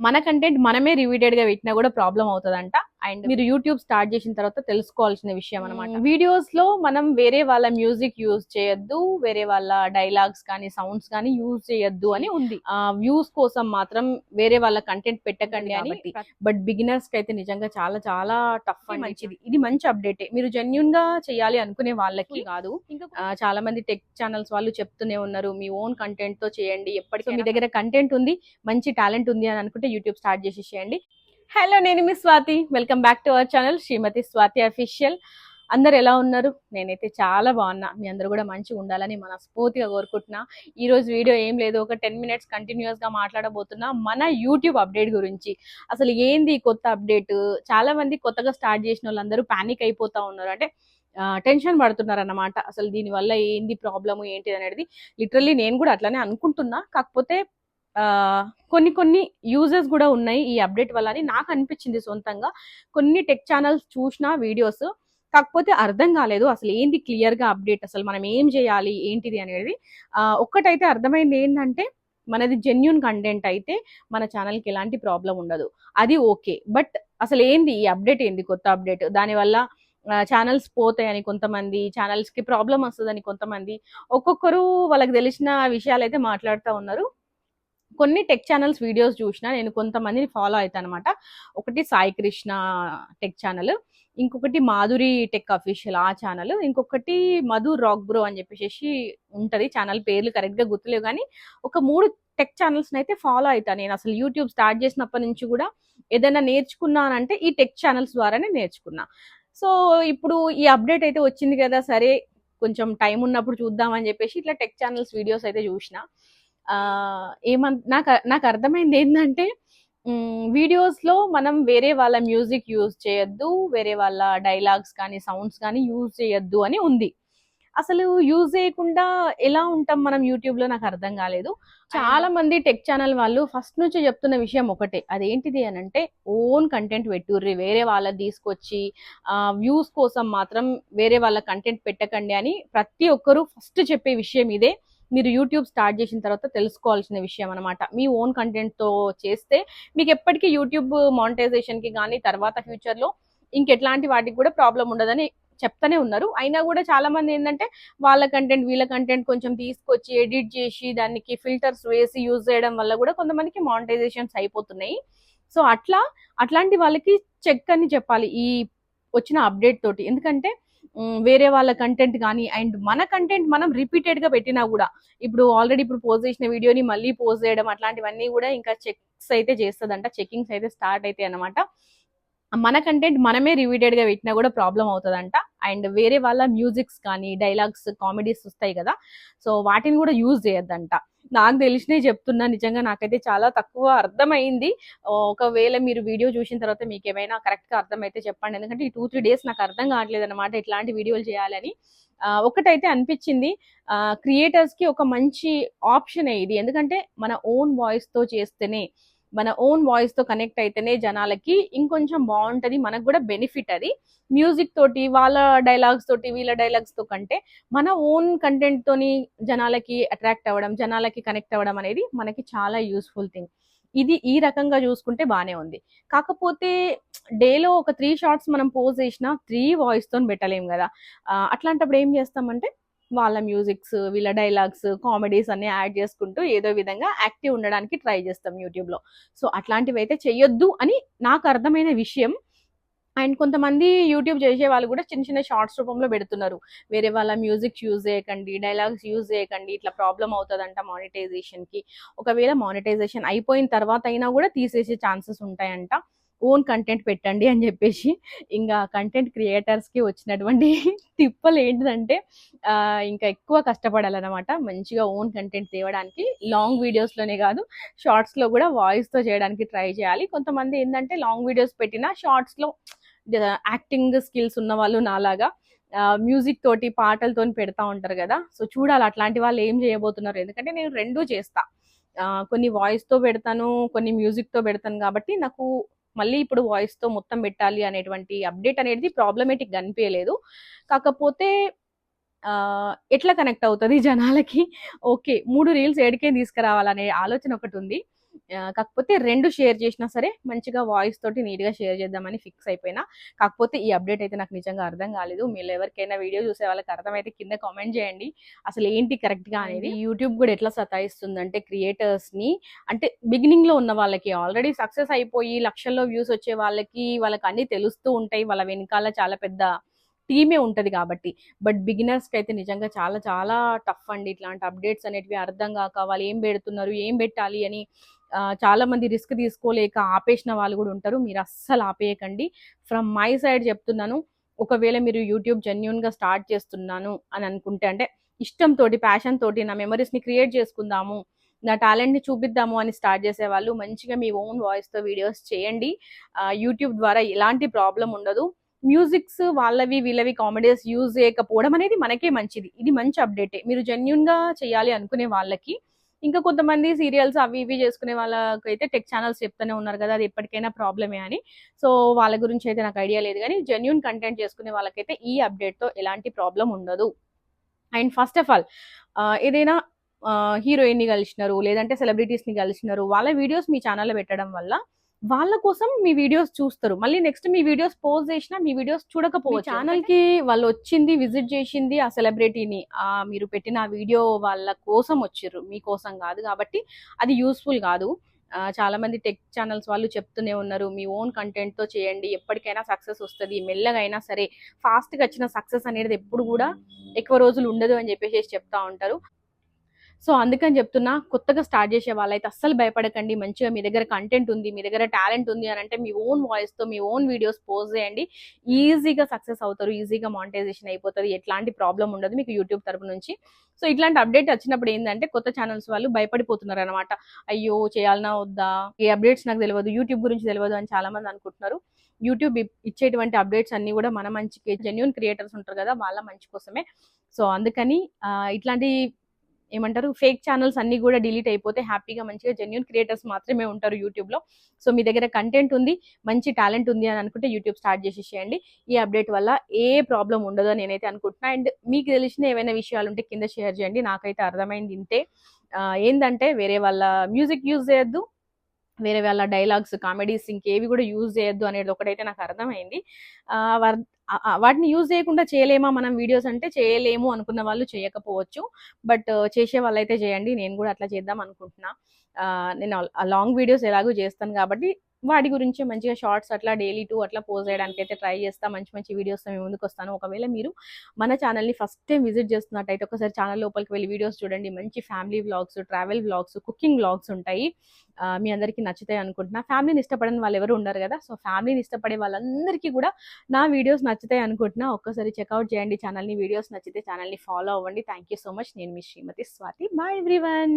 మన కంటెంట్ మనమే రివీటెడ్గా పెట్టినా కూడా ప్రాబ్లం అవుతుందంట. అండ్ మీరు యూట్యూబ్ స్టార్ట్ చేసిన తర్వాత తెలుసుకోవాల్సిన విషయం అనమాట వీడియోస్లో మనం వేరే వాళ్ళ మ్యూజిక్ యూజ్ చేయొద్దు వేరే వాళ్ళ డైలాగ్స్ కానీ సౌండ్స్ కానీ యూజ్ చేయొద్దు అని ఉంది. వ్యూస్ కోసం మాత్రం వేరే వాళ్ళ కంటెంట్ పెట్టకండి అని బట్ బిగినర్స్కి అయితే నిజంగా చాలా చాలా టఫ్ మంచిది. ఇది మంచి అప్డేట్ మీరు జెన్యున్గా చేయాలి అనుకునే వాళ్ళకి కాదు. చాలా మంది టెక్ ఛానల్స్ వాళ్ళు చెప్తూనే ఉన్నారు మీ ఓన్ కంటెంట్తో చేయండి. ఎప్పటికీ మీ దగ్గర కంటెంట్ ఉంది మంచి టాలెంట్ ఉంది అని అనుకుంటే యూట్యూబ్ స్టార్ట్ చేసి చేయండి హలో నేను మీ Swathi. Welcome back to our channel Srimathi Swathi official అందరు ఎలా ఉన్నారు? నేనైతే చాలా బాగున్నా. మీ అందరూ కూడా మంచిగా ఉండాలని మనస్ఫూర్తిగా కోరుకుంటున్నా. ఈరోజు వీడియో ఏం లేదు. ఒక టెన్ మినిట్స్ కంటిన్యూస్గా మాట్లాడబోతున్నా మన యూట్యూబ్ అప్డేట్ గురించి. అసలు ఏంది కొత్త అప్డేట్ చాలా మంది కొత్తగా స్టార్ట్ చేసిన వాళ్ళందరూ ప్యానిక్ అయిపోతా ఉన్నారు. అంటే టెన్షన్ పడుతున్నారు అన్నమాట అసలు దీని వల్ల ఏంది ప్రాబ్లము ఏంటి అనేది. లిటరల్లీ నేను కూడా అట్లానే అనుకుంటున్నా. కాకపోతే కొన్ని కొన్ని యూజెస్ కూడా ఉన్నాయి ఈ అప్డేట్ వల్ల అని నాకు అనిపించింది సొంతంగా. కొన్ని టెక్ ఛానల్స్ చూసిన వీడియోస్ కాకపోతే అర్థం కాలేదు అసలు ఏంది క్లియర్గా అప్డేట్ అసలు మనం ఏం చేయాలి ఏంటిది అనేది. ఒక్కటైతే అర్థమైంది ఏంటంటే మనది జెన్యున్ కంటెంట్ అయితే మన ఛానల్కి ఎలాంటి ప్రాబ్లం ఉండదు. అది ఓకే బట్ అసలు ఏంది ఈ అప్డేట్ ఏంది కొత్త అప్డేట్ దానివల్ల ఛానల్స్ పోతాయని కొంతమంది ఛానల్స్కి ప్రాబ్లం వస్తుందని కొంతమంది ఒక్కొక్కరు వాళ్ళకి తెలిసిన విషయాలు అయితే మాట్లాడుతూ ఉన్నారు. కొన్ని టెక్ ఛానల్స్ వీడియోస్ చూసిన నేను కొంతమందిని ఫాలో అవుతాను అనమాట ఒకటి సాయి కృష్ణ టెక్ ఛానల్ ఇంకొకటి మాధురి టెక్ అఫీషియల్ ఆ ఛానల్ ఇంకొకటి మధు రాక్ బ్రో అని చెప్పేసి ఉంటుంది. ఛానల్ పేర్లు కరెక్ట్గా గుర్తులేవు కానీ ఒక మూడు టెక్ ఛానల్స్ని అయితే ఫాలో అవుతాను నేను అసలు యూట్యూబ్ స్టార్ట్ చేసినప్పటి నుంచి కూడా ఏదైనా నేర్చుకున్నానంటే ఈ టెక్ ఛానల్స్ ద్వారానే నేర్చుకున్నా. సో ఇప్పుడు ఈ అప్డేట్ అయితే వచ్చింది కదా సరే కొంచెం టైం ఉన్నప్పుడు చూద్దామని చెప్పేసి ఇట్లా టెక్ ఛానల్స్ వీడియోస్ అయితే చూసిన. ఆ, ఏమన్ నాకు నాకు అర్థమైంది ఏంటంటే వీడియోస్లో మనం వేరే వాళ్ళ మ్యూజిక్ యూజ్ చేయొద్దు వేరే వాళ్ళ డైలాగ్స్ కానీ సౌండ్స్ కానీ యూజ్ చేయొద్దు అని ఉంది. అసలు యూజ్ చేయకుండా ఎలా ఉంటాం మనం యూట్యూబ్లో నాకు అర్థం కాలేదు. చాలా మంది టెక్ ఛానల్ వాళ్ళు ఫస్ట్ నుంచి చెప్తున్న విషయం ఒకటే. అదేంటిది అని అంటే ఓన్ కంటెంట్ పెట్టుర్రి వేరే వాళ్ళది తీసుకొచ్చి వ్యూస్ కోసం మాత్రం వేరే వాళ్ళ కంటెంట్ పెట్టకండి అని ప్రతి ఒక్కరు ఫస్ట్ చెప్పే విషయం ఇదే. మీరు యూట్యూబ్ స్టార్ట్ చేసిన తర్వాత తెలుసుకోవాల్సిన విషయం అనమాట మీ ఓన్ కంటెంట్తో చేస్తే మీకు ఎప్పటికీ యూట్యూబ్ మానిటైజేషన్కి కానీ తర్వాత ఫ్యూచర్లో ఇంకెట్లాంటి వాటికి కూడా ప్రాబ్లం ఉండదని చెప్తానే ఉన్నారు. అయినా కూడా చాలా మంది ఏంటంటే వాళ్ళ కంటెంట్ వీళ్ళ కంటెంట్ కొంచెం తీసుకొచ్చి ఎడిట్ చేసి దానికి ఫిల్టర్స్ వేసి యూజ్ చేయడం వల్ల కూడా కొంతమందికి మానిటైజేషన్స్ అయిపోతున్నాయి. సో అట్లా అట్లాంటి వాళ్ళకి చెక్ అని చెప్పాలి. ఈ వచ్చిన అప్డేట్ తోటి. ఎందుకంటే వేరే వాళ్ళ కంటెంట్ కానీ అండ్ మన కంటెంట్ మనం రిపీటెడ్గా పెట్టినా కూడా ఇప్పుడు ఆల్రెడీ ఇప్పుడు పోస్ట్ చేసిన వీడియోని మళ్ళీ పోస్ట్ చేయడం అట్లాంటివన్నీ కూడా ఇంకా చెక్స్ అయితే చేస్తుందంట. చెకింగ్స్ అయితే స్టార్ట్ అయితే అనమాట మన కంటెంట్ మనమే రిపీటెడ్గా పెట్టినా కూడా ప్రాబ్లం అవుతుందంట. అండ్ వేరే వాళ్ళ మ్యూజిక్స్ కానీ డైలాగ్స్ కామెడీస్ వస్తాయి కదా. సో వాటిని కూడా యూజ్ చేయొద్దంట. నాకు తెలిసినవి చెప్తున్నా నిజంగా నాకైతే చాలా తక్కువ అర్థమైంది. ఒకవేళ మీరు వీడియో చూసిన తర్వాత మీకు ఏమైనా కరెక్ట్గా అర్థమైతే చెప్పండి. ఎందుకంటే ఈ టూ త్రీ డేస్ నాకు అర్థం కావట్లేదు అనమాట ఇట్లాంటి వీడియోలు చేయాలని. ఒకటైతే అనిపించింది క్రియేటర్స్కి ఒక మంచి ఆప్షన్ ఇది. ఎందుకంటే మన ఓన్ వాయిస్తో చేస్తేనే మన ఓన్ వాయిస్తో కనెక్ట్ అయితేనే జనాలకి ఇంకొంచెం బాగుంటది మనకు కూడా బెనిఫిట్ అది. మ్యూజిక్ తోటి వాళ్ళ డైలాగ్స్ తోటి వీళ్ళ డైలాగ్స్తో కంటే మన ఓన్ కంటెంట్ తోని జనాలకి అట్రాక్ట్ అవ్వడం జనాలకి కనెక్ట్ అవ్వడం అనేది మనకి చాలా యూస్ఫుల్ థింగ్ ఇది ఈ రకంగా చూసుకుంటే బానే ఉంది. కాకపోతే డేలో ఒక త్రీ షార్ట్స్ మనం పోజ్ చేసినా త్రీ వాయిస్తో పెట్టలేము కదా. అట్లాంటప్పుడు ఏం చేస్తామంటే వాళ్ళ మ్యూజిక్స్ వీళ్ళ డైలాగ్స్ కామెడీస్ అన్ని యాడ్ చేసుకుంటూ ఏదో విధంగా యాక్టివ్ ఉండడానికి ట్రై చేస్తాం యూట్యూబ్లో. సో అట్లాంటివి అయితే చెయ్యొద్దు అని నాకు అర్థమైన విషయం. అండ్ కొంతమంది యూట్యూబ్ చేసే వాళ్ళు కూడా చిన్న చిన్న షార్ట్స్ రూపంలో పెడుతున్నారు. వేరే వాళ్ళ మ్యూజిక్ యూజ్ చేయకండి డైలాగ్స్ యూజ్ చేయకండి ఇట్లా ప్రాబ్లం అవుతుందంట మానిటైజేషన్కి. ఒకవేళ మానిటైజేషన్ అయిపోయిన తర్వాత అయినా కూడా తీసేసే ఛాన్సెస్ ఉంటాయంట. ఓన్ కంటెంట్ పెట్టండి అని చెప్పేసి ఇంకా కంటెంట్ క్రియేటర్స్కి వచ్చినటువంటి తిప్పలు ఏంటిదంటే ఇంకా ఎక్కువ కష్టపడాలన్నమాట. మంచిగా ఓన్ కంటెంట్ తేవడానికి లాంగ్ వీడియోస్లోనే కాదు షార్ట్స్లో కూడా వాయిస్తో చేయడానికి ట్రై చేయాలి. కొంతమంది ఏంటంటే లాంగ్ వీడియోస్ పెట్టినా షార్ట్స్లో యాక్టింగ్ స్కిల్స్ ఉన్న వాళ్ళు నాలాగా మ్యూజిక్ తోటి పాటలతో పెడతా ఉంటారు కదా. సో చూడాలి అట్లాంటి వాళ్ళు ఏం చేయబోతున్నారు? ఎందుకంటే నేను రెండూ చేస్తా. కొన్ని వాయిస్తో పెడతాను కొన్ని మ్యూజిక్తో పెడతాను కాబట్టి నాకు మళ్ళీ ఇప్పుడు వాయిస్తో మొత్తం పెట్టాలి అనేటువంటి అప్డేట్ అనేది ప్రాబ్లమేటిక్ అనిపించలేదు. కాకపోతే ఎట్లా కనెక్ట్ అవుతుంది జనాలకి? ఓకే మూడు రీల్స్ ఏడికే తీసుకురావాలనే ఆలోచన ఒకటి ఉంది. కాకపోతే రెండు షేర్ చేసినా సరే మంచిగా వాయిస్ తోటి నీట్గా షేర్ చేద్దామని ఫిక్స్ అయిపోయినా. కాకపోతే ఈ అప్డేట్ అయితే నాకు నిజంగా అర్థం కాలేదు. మీరు ఎవరికైనా వీడియో చూసే వాళ్ళకి అర్థమైతే కింద కామెంట్ చేయండి. అసలు ఏంటి కరెక్ట్గా అనేది యూట్యూబ్ కూడా ఎట్లా సతాయిస్తుందంటే క్రియేటర్స్ని అంటే బిగినింగ్లో ఉన్న వాళ్ళకి ఆల్రెడీ సక్సెస్ అయిపోయి లక్షల్లో వ్యూస్ వచ్చే వాళ్ళకి వాళ్ళకి అన్ని తెలుస్తూ ఉంటాయి. వాళ్ళ వెనకాల చాలా పెద్ద టీమే ఉంటది కాబట్టి. బట్ బిగినర్స్కి అయితే నిజంగా చాలా చాలా టఫ్ అండి. ఇట్లాంటి అప్డేట్స్ అనేటివి అర్థం కాక వాళ్ళు ఏం పెడుతున్నారు ఏం పెట్టాలి అని చాలా మంది రిస్క్ తీసుకోలేక ఆపేసిన వాళ్ళు కూడా ఉంటారు. మీరు అస్సలు ఆపేయకండి. ఫ్రమ్ మై సైడ్ చెప్తున్నాను. ఒకవేళ మీరు యూట్యూబ్ జెన్యున్గా స్టార్ట్ చేస్తున్నాను అని అనుకుంటే అంటే ఇష్టంతో ప్యాషన్ తోటి నా మెమరీస్ని క్రియేట్ చేసుకుందాము నా టాలెంట్ని చూపిద్దాము అని స్టార్ట్ చేసే వాళ్ళు మంచిగా మీ ఓన్ వాయిస్తో వీడియోస్ చేయండి. యూట్యూబ్ ద్వారా ఎలాంటి ప్రాబ్లం ఉండదు. మ్యూజిక్స్ వాళ్ళవి వీళ్ళవి కామెడీస్ యూజ్ చేయకపోవడం అనేది మనకే మంచిది. ఇది మంచి అప్డేటే మీరు జెన్యున్గా చేయాలి అనుకునే వాళ్ళకి ఇంకా కొంతమంది సీరియల్స్ అవి ఇవి చేసుకునే వాళ్ళకైతే టెక్ ఛానల్స్ చెప్తూనే ఉన్నారు కదా అది ఎప్పటికైనా ప్రాబ్లమే అని. సో వాళ్ళ గురించి అయితే నాకు ఐడియా లేదు కానీ జెన్యున్ కంటెంట్ చేసుకునే వాళ్ళకైతే ఈ అప్డేట్తో ఎలాంటి ప్రాబ్లం ఉండదు. అండ్ ఫస్ట్ ఆఫ్ ఆల్ ఏదైనా హీరోయిన్ని కలిసినారు లేదంటే సెలబ్రిటీస్ని కలిసినారు వాళ్ళ వీడియోస్ మీ ఛానల్లో పెట్టడం వల్ల వాళ్ళ కోసం మీ వీడియోస్ చూస్తారు. మళ్ళీ నెక్స్ట్ మీ వీడియోస్ పోస్ట్ చేసినా మీ వీడియోస్ చూడకపోవచ్చు. ఛానల్కి వాళ్ళు వచ్చింది విజిట్ చేసింది ఆ సెలబ్రిటీని ఆ మీరు పెట్టిన ఆ వీడియో వాళ్ళ కోసం వచ్చిర్రు మీ కోసం కాదు కాబట్టి అది యూస్ఫుల్ కాదు. చాలా మంది టెక్ ఛానల్స్ వాళ్ళు చెప్తూనే ఉన్నారు మీ ఓన్ కంటెంట్తో చేయండి. ఎప్పటికైనా సక్సెస్ వస్తుంది. మెల్లగా అయినా సరే ఫాస్ట్గా వచ్చిన సక్సెస్ అనేది ఎప్పుడు కూడా ఎక్కువ రోజులు ఉండదు అని చెప్పేసి చెప్తా ఉంటారు. సో అందుకని చెప్తున్నా కొత్తగా స్టార్ట్ చేసే వాళ్ళైతే అస్సలు భయపడకండి. మంచిగా మీ దగ్గర కంటెంట్ ఉంది మీ దగ్గర టాలెంట్ ఉంది అని అంటే మీ ఓన్ వాయిస్తో మీ ఓన్ వీడియోస్ పోస్ట్ చేయండి. ఈజీగా సక్సెస్ అవుతారు ఈజీగా మానిటైజేషన్ అయిపోతుంది. ఎట్లాంటి ప్రాబ్లం ఉండదు మీకు యూట్యూబ్ తరపు నుంచి. సో ఇట్లాంటి అప్డేట్ వచ్చినప్పుడు ఏంటంటే కొత్త ఛానల్స్ వాళ్ళు భయపడిపోతున్నారు అనమాట అయ్యో చేయాలన్నా వద్దా? ఈ అప్డేట్స్ నాకు తెలియదు యూట్యూబ్ గురించి తెలియదు అని చాలా మంది అనుకుంటున్నారు యూట్యూబ్ ఇచ్చేటువంటి అప్డేట్స్ అన్ని కూడా మన మంచికి. జెన్యున్ క్రియేటర్స్ ఉంటారు కదా వాళ్ళ మంచి కోసమే. సో అందుకని ఇట్లాంటి ఏమంటారు ఫేక్ ఛానల్స్ అన్ని కూడా డిలీట్ అయిపోతే హ్యాపీగా మంచిగా జెన్యున్ క్రియేటర్స్ మాత్రమే ఉంటారు యూట్యూబ్లో సో మీ దగ్గర కంటెంట్ ఉంది మంచి టాలెంట్ ఉంది అని అనుకుంటే యూట్యూబ్ స్టార్ట్ చేసేసేయండి ఈ అప్డేట్ వల్ల ఏ ప్రాబ్లం ఉండదు నేనైతే అనుకుంటున్నా. అండ్ మీకు తెలిసిన ఏమైనా విషయాలు ఉంటే కింద షేర్ చేయండి. నాకైతే అర్థమైంది ఇంతే. ఏంటంటే వేరే వాళ్ళ మ్యూజిక్ యూజ్ చేయొద్దు వేరే వాళ్ళ డైలాగ్స్ కామెడీస్ ఇంకేవి కూడా యూజ్ చేయొద్దు అనేది ఒకటైతే నాకు అర్థమైంది. వర్- వాటిని యూజ్ చేయకుండా చేయలేమా మనం వీడియోస్ అంటే చేయలేము అనుకున్న వాళ్ళు చేయకపోవచ్చు. బట్ చేసే వాళ్ళైతే చేయండి. నేను కూడా అట్లా చేద్దాం అనుకుంటున్నా. నేను లాంగ్ వీడియోస్ ఎలాగో చేస్తాను కాబట్టి వాటి గురించి మంచిగా షార్ట్స్ అట్లా డైలీ టూ అట్లా పోస్ట్ చేయడానికి అయితే ట్రై చేస్తా. మంచి మంచి వీడియోస్ మేము ముందుకు వస్తాను ఒకవేళ మీరు మన ఛానల్ని ఫస్ట్ టైం విజిట్ చేస్తున్నట్టయితే ఒకసారి ఛానల్ లోపలికి వెళ్ళి వీడియోస్ చూడండి. మంచి family vlogs travel vlogs cooking vlogs ఉంటాయి. మీ అందరికీ నచ్చుతాయి అనుకుంటున్నా. ఫ్యామిలీని ఇష్టపడని వాళ్ళు ఎవరు ఉండరు కదా. సో ఫ్యామిలీని ఇష్టపడే వాళ్ళందరికీ కూడా నా వీడియోస్ నచ్చుతాయి అనుకుంటున్నా. ఒక్కసారి చెక్అవుట్ చేయండి ఛానల్ని. వీడియోస్ నచ్చితే ఛానల్ని ఫాలో అవ్వండి. Thank you so much. నేను మీ శ్రీమతి స్వాతి. Bye everyone.